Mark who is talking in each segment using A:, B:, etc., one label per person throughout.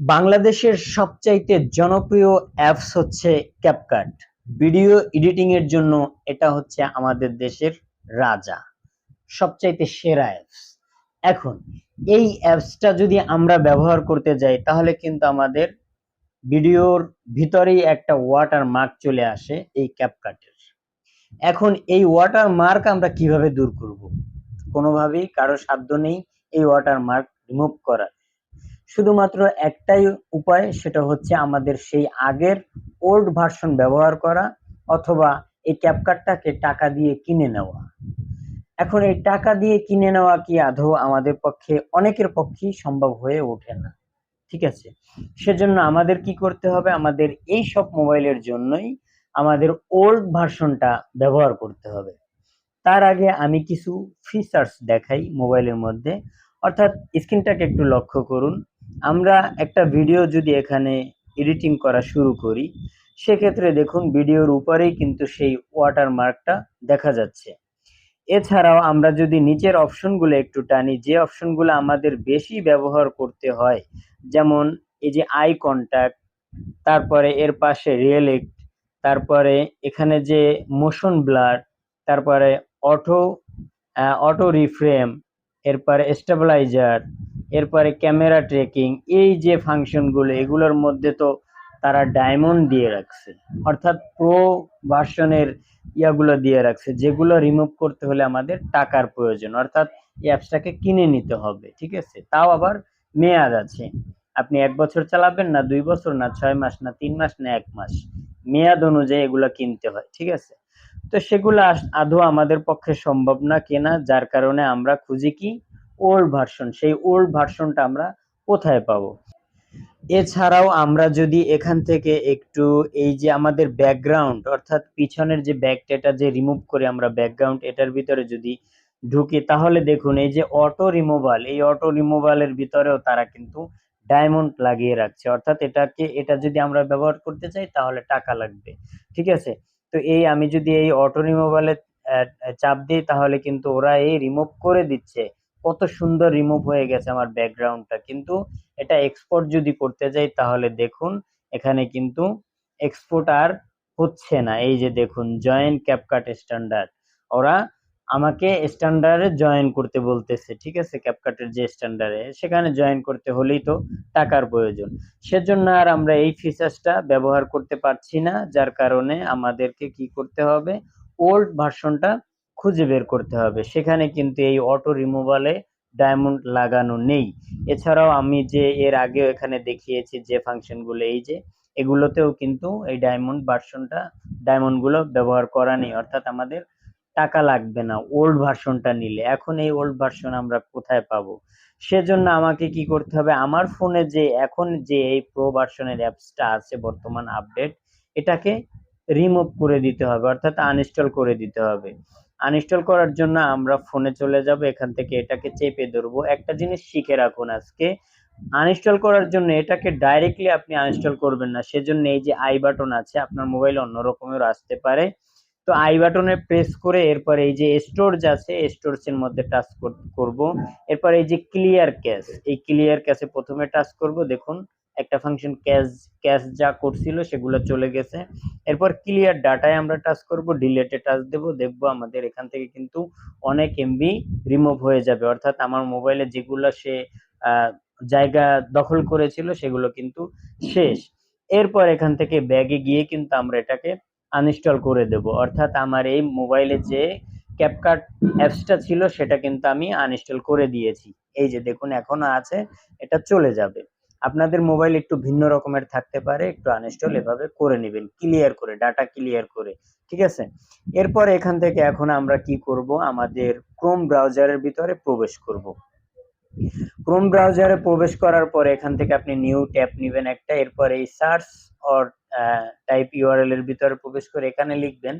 A: বাংলাদেশের সবচাইতে জনপ্রিয় অ্যাপস হচ্ছে ক্যাপকাট ভিডিও এডিটিং এর জন্য এটা হচ্ছে আমাদের দেশের রাজা, সবচাইতে সেরা অ্যাপস। এখন, এই অ্যাপসটা যদি আমরা ব্যবহার করতে যাই, তাহলে কিন্তু আমাদের ভিডিওর ভিতরেই একটা ওয়াটার মার্ক চলে আসে এই ক্যাপকাটের এখন এই ওয়াটার মার্ক আমরা কীভাবে দূর করব? কোনোভাবেই, কারও সাধ্য নেই এই ওয়াটার মার্ক রিমুভ করার। শুধুমাত্র একটাই উপায়, সেটা হচ্ছে আমাদের সেই আগের ওল্ড ভার্সন ব্যবহার করা অথবা এই ক্যাপকার্ডটাকে টাকা দিয়ে কিনে নেওয়া। এখন এই টাকা দিয়ে কিনে নেওয়া কি আদৌ আমাদের পক্ষে, অনেকের পক্ষেই সম্ভব হয়ে ওঠে না। ঠিক আছে? সেজন্য আমাদের কি করতে হবে? আমাদের এই সব মোবাইলের জন্যই আমাদের ওল্ড ভার্সনটা ব্যবহার করতে হবে। তার আগে আমি কিছু ফিচার্স দেখাই মোবাইলের মধ্যে। অর্থাৎ স্ক্রিনটাকে একটু লক্ষ্য করুন। আমরা একটা ভিডিও যদি এখানে এডিটিং করা শুরু করি, সেক্ষেত্রে দেখুন ভিডিওর উপরেই কিন্তু সেই ওয়াটার মার্কটা দেখা যাচ্ছে। এছাড়াও আমরা যদি নিচের অপশনগুলো একটু টানি, যে অপশনগুলো আমাদের বেশি ব্যবহার করতে হয়, যেমন এই যে আই কন্ট্যাক্ট তারপরে এর পাশে রিয়েলেক্ট তারপরে এখানে যে মোশন ব্লার তারপরে অটো অটো রিফ্রেম এরপরে স্টেবিলাইজার এরপরে ক্যামেরা ট্রেকিং এই যে ফাংশনগুলো, এগুলোর মধ্যে তো তারা ডায়মন্ড দিয়ে রাখছে। অর্থাৎ প্রো ভার্সনের ইয়াগুলো দিয়ে রাখছে, যেগুলো রিমুভ করতে হলে আমাদের টাকার প্রয়োজন। অর্থাৎ অ্যাপসটাকে কিনে নিতে হবে, ঠিক আছে? তাও আবার মেয়াদ আছে। আপনি এক বছর চালাবেন না দুই বছর, না ছয় মাস, না তিন মাস, না এক মাস। মেয়াদ অনুযায়ী এগুলো কিনতে হয়, ঠিক আছে? তো সেগুলো আদৌ আমাদের পক্ষে সম্ভব না কেনা, যার কারণে আমরা খুঁজি কি ওল্ড ভার্সন সেই ওল্ড ভার্সনটা আমরা কোথায় পাবো? এছাড়াও আমরা যদি এখান থেকে একটু এই যে আমাদের ব্যাকগ্রাউন্ড অর্থাৎ পিছনের যে ব্যাগটা এটা যে রিমুভ করে আমরা ব্যাকগ্রাউন্ড এটার ভিতরে যদি ঢুকি, তাহলে দেখুন এই যে অটো রিমুভাল এই অটো রিমুভালের ভিতরেও তারা কিন্তু ডায়মন্ড লাগিয়ে রাখছে। অর্থাৎ এটাকে, এটা যদি আমরা ব্যবহার করতে চাই, তাহলে টাকা লাগবে। ঠিক আছে? তো এই আমি যদি এই অটো রিমুভালে চাপ দিই, তাহলে কিন্তু ওরা এই রিমুভ করে দিচ্ছে। কত সুন্দর রিমুভ হয়ে গেছে আমার ব্যাকগ্রাউন্ডটা কিন্তু এটা এক্সপোর্ট যদি করতে যাই তাহলে দেখুন, এখানে কিন্তু এক্সপোর্ট আর হচ্ছে না। এই যে দেখুন জয়েন ক্যাপকাট স্ট্যান্ডার্ড ওরা আমাকে স্ট্যান্ডার্ডে জয়েন করতে বলতেছে, ঠিক আছে? ক্যাপকাটের যে স্ট্যান্ডার্ডে সেখানে জয়েন করতে হলেই তো টাকার প্রয়োজন। সেজন্য আর আমরা এই ফিচার্সটা ব্যবহার করতে পারছি না, যার কারণে আমাদেরকে কি করতে হবে? ওল্ড ভার্সনটা খুঁজে বের করতে হবে। সেখানে কিন্তু এই অটো রিমুভালে ডায়মন্ড লাগানো নেই। এছাড়াও আমি যে এর আগে এখানে দেখিয়েছি যে ফাংশনগুলো এই যে এগুলোতেও কিন্তু এই ডায়মন্ড ভার্সনটা ডায়মন্ডগুলো ব্যবহার করা নেই। অর্থাৎ আমাদের টাকা লাগবে না ওল্ড ভার্সনটা নিলে। এখন এই ওল্ড ভার্সন আমরা কোথায় পাবো? সেজন্য আমাকে কি করতে হবে? আমার ফোনে যে, এখন যে এই প্রো ভার্সনের অ্যাপসটা আছে বর্তমান আপডেট এটাকে রিমুভ করে দিতে হবে। অর্থাৎ আনইনস্টল করে দিতে হবে। আনইনস্টল করার জন্য আমরা ফোনে চলে যাব, এখান থেকে এটাকে চেপে ধরবো। একটা জিনিস শিখে রাখুন আজকে। আনইনস্টল করার জন্য এটাকে ডাইরেক্টলি আপনি আনইনস্টল করবেন না। সেজন্য এই যে আই বাটন আছে, আপনার মোবাইল অন্য রকমের আসতে পারে। তো আই বাটনে প্রেস করে এরপর এই যে স্টোরেজ আছে স্টোরেজের মধ্যে টাচ করব। এরপর এই যে ক্লিয়ার ক্যাশ এই ক্লিয়ার ক্যাশে প্রথমে টাচ করব। দেখুন একটা ফাংশন ক্যাশ ক্যাশ যা করছিল সেগুলো চলে গেছে। এরপর ক্লিয়ার ডাটায় আমরা টাচ করব ডিলেটে টাচ দেব, দেখব আমাদের এখান থেকে কিন্তু অনেক এমবি রিমুভ হয়ে যাবে। অর্থাৎ আমার মোবাইলে যেগুলো সে জায়গা দখল করেছিল সেগুলো কিন্তু শেষ। এরপর এখান থেকে ব্যাগে গিয়ে কিন্তু আমরা এটাকে আনইনস্টল করে দেব। অর্থাৎ আমার এই মোবাইলে যে ক্যাপকাট অ্যাপসটা ছিল সেটা কিন্তু আমি আনইনস্টল করে দিয়েছি। এই যে দেখুন, এখনও আছে, এটা চলে যাবে। আপনাদের মোবাইল একটু ভিন্ন রকমের থাকতে পারে, একটু আনইনস্টল এভাবে করে নেবেন ক্লিয়ার করে ডাটা ক্লিয়ার করে, ঠিক আছে? এরপর এখান থেকে এখন আমরা কি করব? আমাদের ক্রোম ব্রাউজারের ভিতরে প্রবেশ করব। ক্রোম ব্রাউজারে প্রবেশ করার পরে এখান থেকে আপনি নিউ ট্যাব নেবেন একটা, এরপর এই সার্চ অর টাইপ ইউআরএল এর ভিতরে প্রবেশ করে এখানে লিখবেন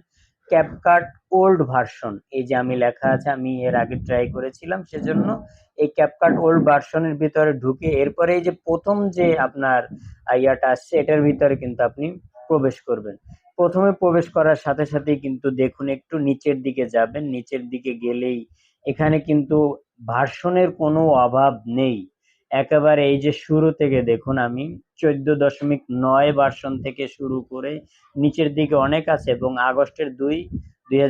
A: ক্যাপকাট ওল্ড ভার্সন এই যে আমি লেখা আছে, আমি এর আগে ট্রাই করেছিলাম সেজন্য এই ক্যাপকাট ওল্ড ভার্সনের ভিতরে ঢুকে এরপরে এই যে প্রথম যে আপনার ইয়াটা আসছে, এটার ভিতরে কিন্তু আপনি প্রবেশ করবেন। প্রথমে প্রবেশ করার সাথে সাথেই কিন্তু দেখুন, একটু নিচের দিকে যাবেন, নিচের দিকে গেলেই এখানে কিন্তু ভার্সনের কোনো অভাব নেই। একেবারে এই যে শুরু থেকে দেখুন আমি, চোদ্দ দশমিক নয় ভার্সন থেকে শুরু করে নিচের দিকে অনেক আছে এবং আগস্টের দুই দুই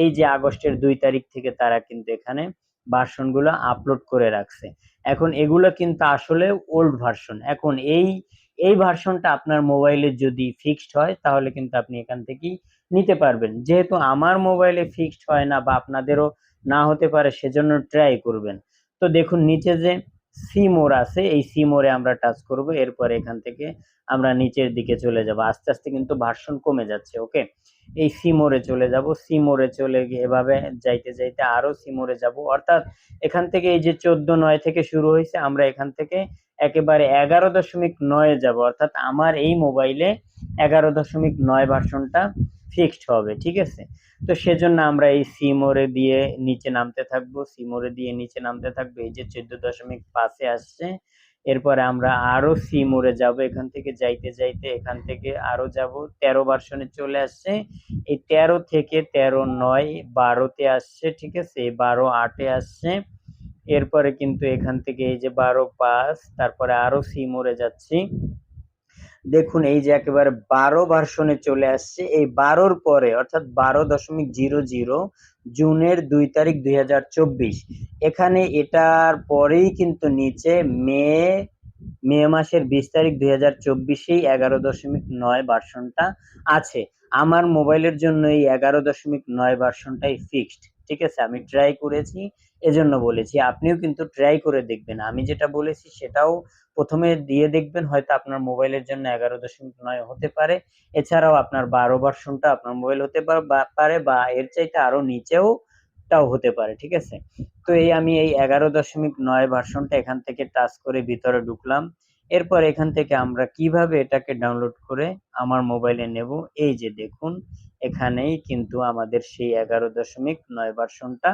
A: এই যে আগস্টের দুই তারিখ থেকে তারা কিন্তু এখানে ভার্সনগুলো আপলোড করে রাখছে। এখন এগুলো কিন্তু আসলে ওল্ড ভার্সন এখন এই এই ভার্সনটা আপনার মোবাইলে যদি ফিক্সড হয়, তাহলে কিন্তু আপনি এখান থেকেই নিতে পারবেন। যেহেতু আমার মোবাইলে ফিক্সড হয় না বা আপনাদেরও না হতে পারে, সেজন্য ট্রাই করবেন। তো দেখুন, নিচে যে সি মোর আছে, এই সি মোরে আমরা টাচ করব, এরপরে এখান থেকে আমরা নিচের দিকে চলে যাব। আস্তে আস্তে কিন্তু ভার্সন কমে যাচ্ছে, ওকে? এই সি মোরে চলে যাব সি মোরে চলে গিয়ে এভাবে যাইতে যাইতে আরও সি মোরে যাব। অর্থাৎ এখান থেকে এই যে চোদ্দ নয় থেকে শুরু হয়েছে, আমরা এখান থেকে একেবারে এগারো দশমিক নয়ে যাব। অর্থাৎ আমার এই মোবাইলে এগারো দশমিক নয় ভার্সনটা ফিক্সড হবে, ঠিক আছে? তো সেজন্য আমরা এই সিমোরে দিয়ে নিচে নামতে থাকব সিমোরে দিয়ে নিচে নামতে থাকব, এই যে চোদ্দ দশমিক পাঁচে আসছে। এরপরে আমরা আরও সিমোরে যাব, এখান থেকে যাইতে যাইতে এখান থেকে আরও যাব, তেরো ভার্সনে চলে আসছে। এই তেরো থেকে তেরো নয় বারোতে আসছে, ঠিক আছে? বারো আটে আসছে। এরপরে কিন্তু এখান থেকে এই যে বারো পাঁচ, তারপরে আরও সিমোরে যাচ্ছি। দেখুন, এই যে একেবারে বারো ভার্সনে চলে আসছে। এই বারোর পরে, অর্থাৎ বারো দশমিক জিরো জিরো, জুনের দুই তারিখ দুই হাজার চব্বিশ। এখানে এটার পরেই কিন্তু নিচে মে মে মাসের বিশ তারিখ দুই হাজার চব্বিশেই এগারো দশমিক নয় ভার্সনটা আছে। আমার মোবাইলের জন্য এই এগারো দশমিক নয় ভার্সনটাই ফিক্সড ঠিক আছে, আমি ট্রাই করেছি, এজন্য বলেছি। আপনিও কিন্তু ট্রাই করে দেখবেন। আমি যেটা বলেছি সেটাও প্রথমে দিয়ে দেখবেন, হয়তো আপনার মোবাইলের জন্য এগারো দশমিক নয় হতে পারে। এছাড়াও আপনার বারো ভার্সনটা আপনার মোবাইল হতে পারে বা এর চাইতে আরও নিচেও টাও হতে পারে, ঠিক আছে? তো এই আমি এই এগারো দশমিক নয় ভার্সনটা এখান থেকে টাচ করে ভিতরে ঢুকলাম। এরপর এখান থেকে আমরা কীভাবে এটাকে ডাউনলোড করে আমার মোবাইলে নেব? এই যে দেখুন এখানেই কিন্তু আমাদের সেই এগারো দশমিক নয় ভার্সনটা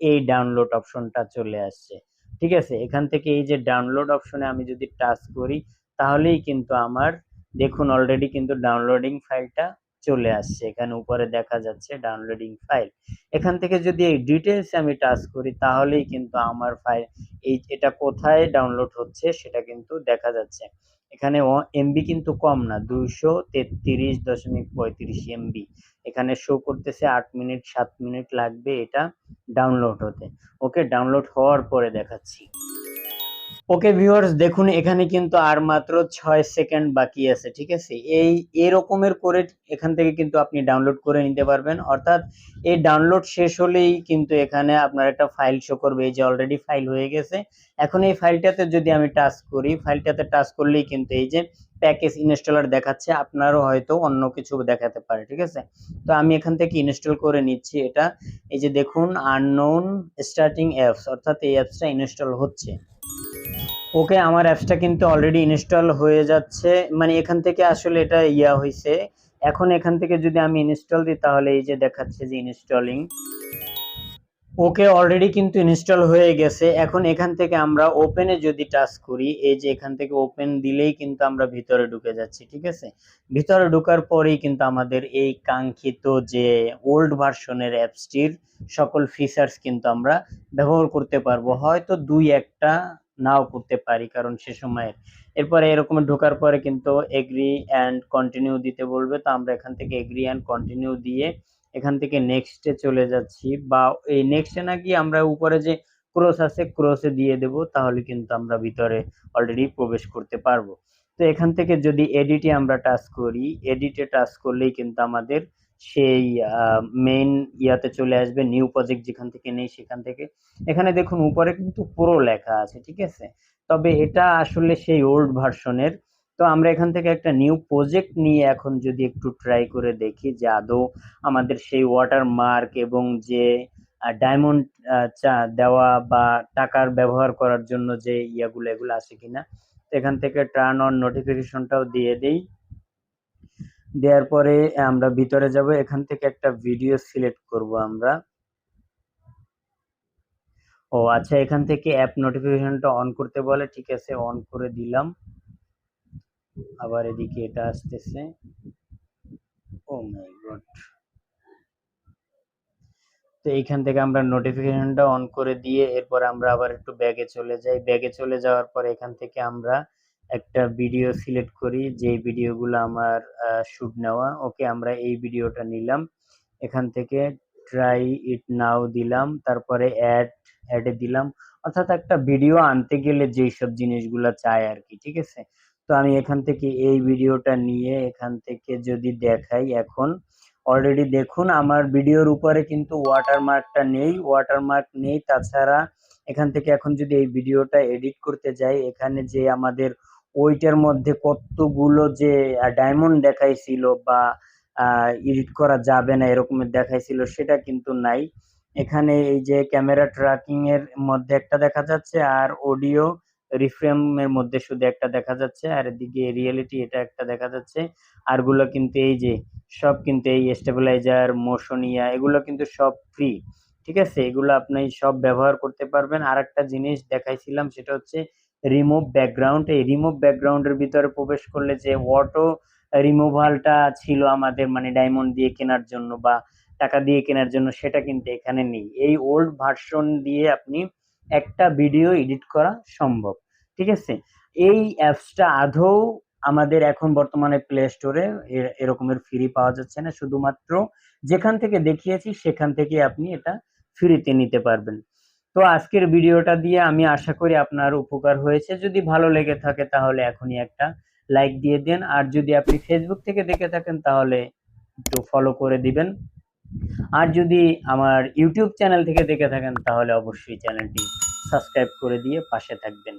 A: এই ডাউনলোড অপশনটা চলে আসছে। ঠিক আছে? এখান থেকে এই যে ডাউনলোড অপশনে আমি যদি টাচ করি, তাহলেই কিন্তু আমার, দেখুন অলরেডি কিন্তু ডাউনলোডিং ফাইলটা চলে আসছে। এখানে উপরে দেখা যাচ্ছে ডাউনলোডিং ফাইল এখান থেকে যদি এই ডিটেলস আমি টাচ করি, তাহলেই কিন্তু আমার ফাইল এই এটা কোথায় ডাউনলোড হচ্ছে সেটা কিন্তু দেখা যাচ্ছে। এখানে এমবি কিন্তু কম না, দুইশো তেত্রিশ দশমিক পঁয়ত্রিশ এমবি এখানে শো করতেছে আট মিনিট, সাত মিনিট লাগবে এটা ডাউনলোড হতে। ওকে ডাউনলোড হওয়ার পরে দেখাচ্ছি। ওকে ভিউয়ার্স, দেখুন, এখানে কিন্তু আর মাত্র ছয় সেকেন্ড বাকি আছে, ঠিক আছে? এই এরকমের করে এখান থেকে কিন্তু আপনি ডাউনলোড করে নিতে পারবেন। অর্থাৎ এই ডাউনলোড শেষ হলেই কিন্তু এখানে আপনার একটা ফাইল শো করবে, এই যে অলরেডি ফাইল হয়ে গেছে। এখন এই ফাইলটাতে যদি আমি টাচ করি ফাইলটাতে টাচ করলেই কিন্তু এই যে প্যাকেজ ইনস্টলার দেখাচ্ছে, আপনারও হয়তো অন্য কিছু দেখাতে পারে, ঠিক আছে? তো আমি এখান থেকে ইনস্টল করে নিচ্ছি এটা। এই যে দেখুন আননোন স্টার্টিং অ্যাপস অর্থাৎ এই অ্যাপসটা ইনস্টল হচ্ছে। ওকে আমার অ্যাপসটা কিন্তু অলরেডি ইনস্টল হয়ে যাচ্ছে। মানে এখান থেকে আসলে এটা ইয়া হয়েছে এখন এখান থেকে যদি আমি ইনস্টল দিই, তাহলে এই যে দেখাচ্ছে যে ইনস্টলিং ওকে অলরেডি কিন্তু ইনস্টল হয়ে গেছে। এখন এখান থেকে আমরা ওপেনে যদি টাচ করি, এই যে এখান থেকে ওপেন দিলেই কিন্তু আমরা ভিতরে ঢুকে যাচ্ছি, ঠিক আছে? ভিতরে ঢোকার পরেই কিন্তু আমাদের এই কাঙ্ক্ষিত যে ওল্ড ভার্সনের অ্যাপসটির সকল ফিচার্স কিন্তু আমরা ব্যবহার করতে পারব। হয়তো দুই একটা নাও করতে পারি কারণ সে সময়ের। এরপরে এরকম ঢোকার পরে কিন্তু এগ্রি অ্যান্ড কন্টিনিউ দিতে বলবে। তো আমরা এখান থেকে এগ্রি অ্যান্ড কন্টিনিউ দিয়ে এখান থেকে নেক্সটে চলে যাচ্ছি। বা এই নেক্সটে না গিয়ে আমরা উপরে যে ক্রস আছে ক্রসে দিয়ে দেব, তাহলে কিন্তু আমরা ভিতরে অলরেডি প্রবেশ করতে পারব। তো এখান থেকে যদি এডিটে আমরা টাচ করি এডিটে টাচ করলেই কিন্তু আমাদের সেই মেইন ইয়াতে চলে আসবে নিউ প্রজেক্ট যেখান থেকে নেই সেখান থেকে। এখানে দেখুন, উপরে কিন্তু পুরো লেখা আছে, ঠিক আছে? তবে এটা আসলে সেই ওল্ড ভার্সনের তো আমরা এখান থেকে একটা নিউ প্রজেক্ট নিয়ে এখন যদি একটু ট্রাই করে দেখি যে আদৌ আমাদের সেই ওয়াটার মার্ক এবং যে ডায়মন্ড চা, দেওয়া বা টাকার ব্যবহার করার জন্য যে ইয়াগুলো, এগুলো আছে কিনা এখান থেকে টার্ন অন নোটিফিকেশনটাও দিয়ে দেই। দেওয়ার পরে আমরা ভিতরে যাব, এখান থেকে একটা ভিডিও সিলেক্ট করব আমরা। ও আচ্ছা এখান থেকে অ্যাপ নোটিফিকেশনটা অন করতে বলে, ঠিক আছে অন করে দিলাম। আবার এদিকে এটা আসতেছে। Oh my god. তো এইখান থেকে আমরা নোটিফিকেশনটা অন করে দিয়ে, এরপর আমরা আবার একটু ব্যাগে চলে যাই। ব্যাগে চলে যাওয়ার পর এখান থেকে আমরা একটা ভিডিও সিলেক্ট করি, যেই ভিডিওগুলো আমার শুট নেওয়া, ওকে আমরা এই ভিডিওটা নিলাম। এখান থেকে ট্রাই ইট নাও দিলাম, তারপরে অ্যাড অ্যাডে দিলাম। অর্থাৎ একটা ভিডিও আনতে গেলে যেই সব জিনিসগুলো চাই আর কি, ঠিক আছে? তো আমি এখান থেকে এই ভিডিওটা নিয়ে এখান থেকে যদি দেখাই এখন অলরেডি দেখুন আমার ভিডিওর উপরে কিন্তু ওয়াটারমার্কটা নেই ওয়াটারমার্ক নেই। তাছাড়া এখান থেকে এখন যদি এই ভিডিওটা এডিট করতে যাই, এখানে যে আমাদের ওইটার মধ্যে কতগুলো যে ডায়মন্ড দেখাইছিল বা এডিট করা যাবে না এরকম দেখাইছিল সেটা কিন্তু নাই। এখানে এই যে ক্যামেরা ট্র্যাকিং এর মধ্যে একটা দেখা যাচ্ছে আর অডিও রিফ্রেম এর মধ্যে শুধু একটা দেখা যাচ্ছে আর এদিকে রিয়েলিটি এটা একটা দেখা যাচ্ছে। আরগুলো কিন্তু এই যে, সব কিন্তু এই স্টেবিলাইজার মোশনিয়া এগুলো কিন্তু সব ফ্রি ঠিক আছে? এগুলো আপনি সব ব্যবহার করতে পারবেন। আর একটা জিনিস দেখাইছিলাম সেটা হচ্ছে রিমুভ ব্যাকগ্রাউন্ড এই রিমুভ ব্যাকগ্রাউন্ডের ভিতরে প্রবেশ করলে যে অটো রিমুভালটা ছিল আমাদের মানে ডায়মন্ড দিয়ে কেনার জন্য বা টাকা দিয়ে কেনার জন্য, সেটা কিন্তু এখানে নেই। এই ওল্ড ভার্সন দিয়ে আপনি একটা ভিডিও এডিট করা সম্ভব, ঠিক আছে? এই অ্যাপসটা আদৌ আমাদের এখন বর্তমানে প্লে স্টোরে এরকমের ফ্রি পাওয়া যাচ্ছে না। শুধুমাত্র যেখান থেকে দেখিয়েছি, সেখান থেকে আপনি এটা ফ্রিতে নিতে পারবেন। তো আজকের ভিডিওটা দিয়ে আমি আশা করি আপনার উপকার হয়েছে। যদি ভালো লেগে থাকে তাহলে এখনই একটা লাইক দিয়ে দেন। আর যদি আপনি ফেসবুক থেকে দেখে থাকেন তাহলে একটু ফলো করে দিবেন। আর যদি আমার ইউটিউব চ্যানেল থেকে দেখে থাকেন তাহলে অবশ্যই চ্যানেলটি সাবস্ক্রাইব করে দিয়ে পাশে থাকবেন।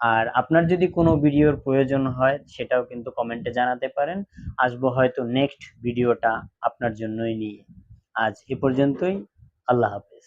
A: আর আপনার যদি কোনো ভিডিওর প্রয়োজন হয় সেটাও কিন্তু কমেন্টে জানাতে পারেন। আসব হয়তো নেক্সট ভিডিওটা আপনার জন্যই নিয়ে। আজ এ পর্যন্তই। আল্লাহ হাফেজ।